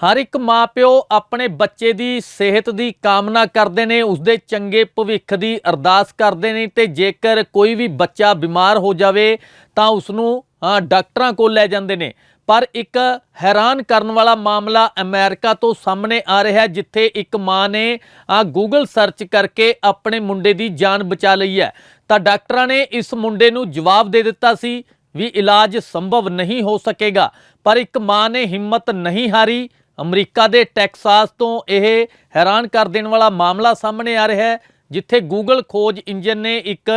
ਹਰ ਇੱਕ ਮਾਪਿਓ ਆਪਣੇ ਬੱਚੇ ਦੀ ਸਿਹਤ ਦੀ ਕਾਮਨਾ ਕਰਦੇ ਨੇ, ਉਸਦੇ ਚੰਗੇ ਭਵਿੱਖ ਦੀ ਅਰਦਾਸ ਕਰਦੇ ਨੇ ਤੇ ਜੇਕਰ ਕੋਈ ਵੀ ਬੱਚਾ ਬਿਮਾਰ ਹੋ ਜਾਵੇ ਤਾਂ ਉਸ ਨੂੰ ਡਾਕਟਰਾਂ ਕੋਲ ਲੈ ਜਾਂਦੇ ਨੇ। ਪਰ ਇੱਕ ਹੈਰਾਨ ਕਰਨ ਵਾਲਾ ਮਾਮਲਾ ਅਮਰੀਕਾ ਤੋਂ ਸਾਹਮਣੇ ਆ ਰਿਹਾ ਹੈ, ਜਿੱਥੇ ਇੱਕ ਮਾਂ ਨੇ ਆ ਗੂਗਲ ਸਰਚ ਕਰਕੇ ਆਪਣੇ ਮੁੰਡੇ ਦੀ ਜਾਨ ਬਚਾ ਲਈ ਹੈ। ਤਾਂ ਡਾਕਟਰਾਂ ਨੇ ਇਸ ਮੁੰਡੇ ਨੂੰ ਜਵਾਬ ਦੇ ਦਿੱਤਾ ਸੀ ਵੀ ਇਲਾਜ ਸੰਭਵ ਨਹੀਂ ਹੋ ਸਕੇਗਾ, ਪਰ ਇੱਕ ਮਾਂ ਨੇ ਹਿੰਮਤ ਨਹੀਂ ਹਾਰੀ ਅਮਰੀਕਾ ਦੇ ਟੈਕਸਾਸ ਤੋਂ ਇਹ ਹੈਰਾਨ ਕਰ ਦੇਣ ਵਾਲਾ ਮਾਮਲਾ ਸਾਹਮਣੇ ਆ ਰਿਹਾ ਹੈ, ਜਿੱਥੇ ਗੂਗਲ ਖੋਜ ਇੰਜਨ ਨੇ ਇੱਕ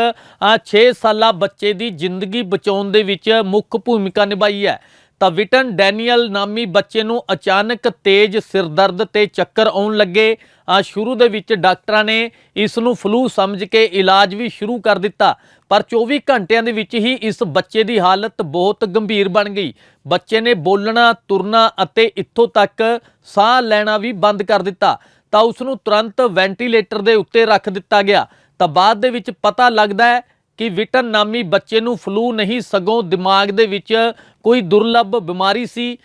6 ਸਾਲਾ ਬੱਚੇ ਦੀ ਜ਼ਿੰਦਗੀ ਬਚਾਉਣ ਦੇ ਵਿੱਚ ਮੁੱਖ ਭੂਮਿਕਾ ਨਿਭਾਈ ਹੈ। ਤਾਂ ਵਿਟਨ ਡੈਨੀਅਲ ਨਾਮੀ ਬੱਚੇ ਨੂੰ ਅਚਾਨਕ ਤੇਜ਼ ਸਿਰਦਰਦ ਤੇ ਚੱਕਰ ਆਉਣ ਲੱਗੇ। ਆ ਸ਼ੁਰੂ ਦੇ ਵਿੱਚ ਡਾਕਟਰਾਂ ਨੇ ਇਸ ਨੂੰ ਫਲੂ ਸਮਝ ਕੇ ਇਲਾਜ ਵੀ ਸ਼ੁਰੂ ਕਰ ਦਿੱਤਾ, ਪਰ 24 ਘੰਟਿਆਂ ਦੇ ਵਿੱਚ ਹੀ ਇਸ ਬੱਚੇ ਦੀ ਹਾਲਤ ਬਹੁਤ ਗੰਭੀਰ ਬਣ ਗਈ। ਬੱਚੇ ਨੇ ਬੋਲਣਾ, ਤੁਰਨਾ ਅਤੇ ਇੱਥੋਂ ਤੱਕ ਸਾਹ ਲੈਣਾ ਵੀ ਬੰਦ ਕਰ ਦਿੱਤਾ। ਤਾਂ ਉਸ ਨੂੰ ਤੁਰੰਤ ਵੈਂਟੀਲੇਟਰ ਦੇ ਉੱਤੇ ਰੱਖ ਦਿੱਤਾ ਗਿਆ। ਤਾਂ ਬਾਅਦ ਦੇ ਵਿੱਚ ਪਤਾ ਲੱਗਦਾ ਹੈ ਕਿ ਵਿਟਨ ਨਾਮੀ ਬੱਚੇ ਨੂੰ ਫਲੂ ਨਹੀਂ ਸਗੋਂ ਦਿਮਾਗ ਦੇ ਵਿੱਚ ਕੋਈ ਦੁਰਲੱਭ ਬਿਮਾਰੀ ਸੀ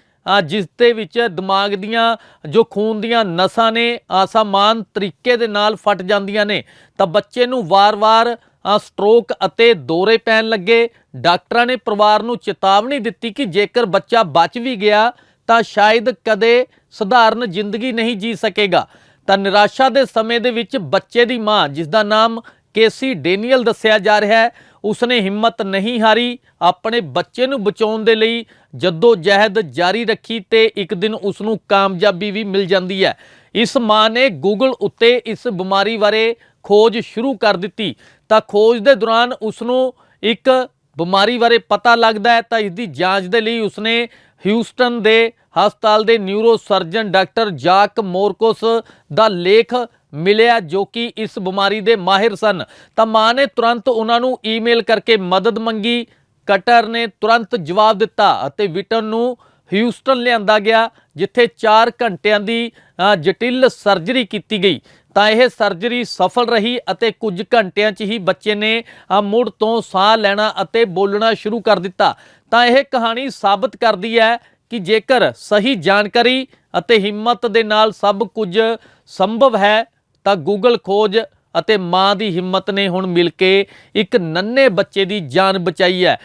ਜਿਸ ਦੇ ਵਿੱਚ ਦਿਮਾਗ ਦੀਆਂ ਜੋ ਖੂਨ ਦੀਆਂ ਨਸਾਂ ਨੇ ਆਸਾਮਾਨ ਤਰੀਕੇ ਦੇ ਨਾਲ ਫਟ ਜਾਂਦੀਆਂ ਨੇ। ਤਾਂ ਬੱਚੇ ਨੂੰ ਵਾਰ-ਵਾਰ ਅ, ਸਟ੍ਰੋਕ ਅਤੇ ਦੌਰੇ ਪੈਣ ਲੱਗੇ। ਡਾਕਟਰਾਂ ਨੇ ਪਰਿਵਾਰ ਨੂੰ ਚੇਤਾਵਨੀ ਦਿੱਤੀ ਕਿ ਜੇਕਰ ਬੱਚਾ ਬਚ ਵੀ ਗਿਆ ਤਾਂ ਸ਼ਾਇਦ ਕਦੇ ਸਧਾਰਨ ਜ਼ਿੰਦਗੀ ਨਹੀਂ ਜੀ ਸਕੇਗਾ। ਤਾਂ ਨਿਰਾਸ਼ਾ ਦੇ ਸਮੇਂ ਦੇ ਵਿੱਚ ਬੱਚੇ ਦੀ ਮਾਂ ਜਿਸ ਦਾ ਨਾਮ ਕੇਸੀ ਡੇਨੀਅਲ ਦੱਸਿਆ ਜਾ ਰਿਹਾ ਹੈ, ਉਸਨੇ ਹਿੰਮਤ ਨਹੀਂ ਹਾਰੀ ਆਪਣੇ ਬੱਚੇ ਨੂੰ ਬਚਾਉਣ ਦੇ ਲਈ, ਜਦੋਂ ਜਹਿਦ ਜਾਰੀ ਰੱਖੀ ਤੇ ਇੱਕ ਦਿਨ ਉਸ ਨੂੰ ਕਾਮਯਾਬੀ ਵੀ ਮਿਲ ਜਾਂਦੀ ਹੈ। ਇਸ ਮਾਂ ਨੇ ਗੂਗਲ ਉੱਤੇ ਇਸ ਬਿਮਾਰੀ ਬਾਰੇ ਖੋਜ ਸ਼ੁਰੂ ਕਰ ਦਿੱਤੀ। ਤਾਂ ਖੋਜ ਦੇ ਦੌਰਾਨ ਉਸ ਨੂੰ ਇੱਕ ਬਿਮਾਰੀ ਬਾਰੇ ਪਤਾ ਲੱਗਦਾ ਹੈ, ਤਾਂ ਇਸ ਦੀ ਜਾਂਚ ਦੇ ਲਈ ਉਸਨੇ ਹਿਊਸਟਨ ਦੇ ਹਸਪਤਾਲ ਦੇ neuro surgeon doctor Jacques Morcos ਦਾ ਲੇਖ ਮਿਲਿਆ ਜੋ ਕਿ ਇਸ ਬਿਮਾਰੀ ਦੇ ਮਾਹਿਰ ਸਨ। ਤਾਂ ਮਾਂ ਨੇ ਤੁਰੰਤ ਉਹਨਾਂ ਨੂੰ ਈਮੇਲ ਕਰਕੇ ਮਦਦ ਮੰਗੀ। ਕਟਰ ਨੇ ਤੁਰੰਤ ਜਵਾਬ ਦਿੱਤਾ ਅਤੇ ਵਿਟਨ ਨੂੰ ਹਿਊਸਟਨ ਲਿਆਂਦਾ ਗਿਆ, ਜਿੱਥੇ 4 ਘੰਟਿਆਂ ਦੀ ਜਟਿਲ ਸਰਜਰੀ ਕੀਤੀ ਗਈ। ਤਾਂ ਇਹ ਸਰਜਰੀ ਸਫਲ ਰਹੀ ਅਤੇ ਕੁਝ ਘੰਟਿਆਂ 'ਚ ਹੀ ਬੱਚੇ ਨੇ ਮੁੜ ਤੋਂ ਸਾਹ ਲੈਣਾ ਅਤੇ ਬੋਲਣਾ ਸ਼ੁਰੂ ਕਰ ਦਿੱਤਾ। ਤਾਂ ਇਹ ਕਹਾਣੀ ਸਾਬਤ ਕਰਦੀ ਹੈ ਕਿ ਜੇਕਰ ਸਹੀ ਜਾਣਕਾਰੀ ਅਤੇ ਹਿੰਮਤ ਦੇ ਨਾਲ ਸਭ ਕੁਝ ਸੰਭਵ ਹੈ ਤਾਂ ਗੂਗਲ ਖੋਜ ਅਤੇ ਮਾਂ ਦੀ ਹਿੰਮਤ ਨੇ ਹੁਣ ਮਿਲ ਕੇ ਇੱਕ ਨੰਨੇ ਬੱਚੇ ਦੀ ਜਾਨ ਬਚਾਈ ਹੈ।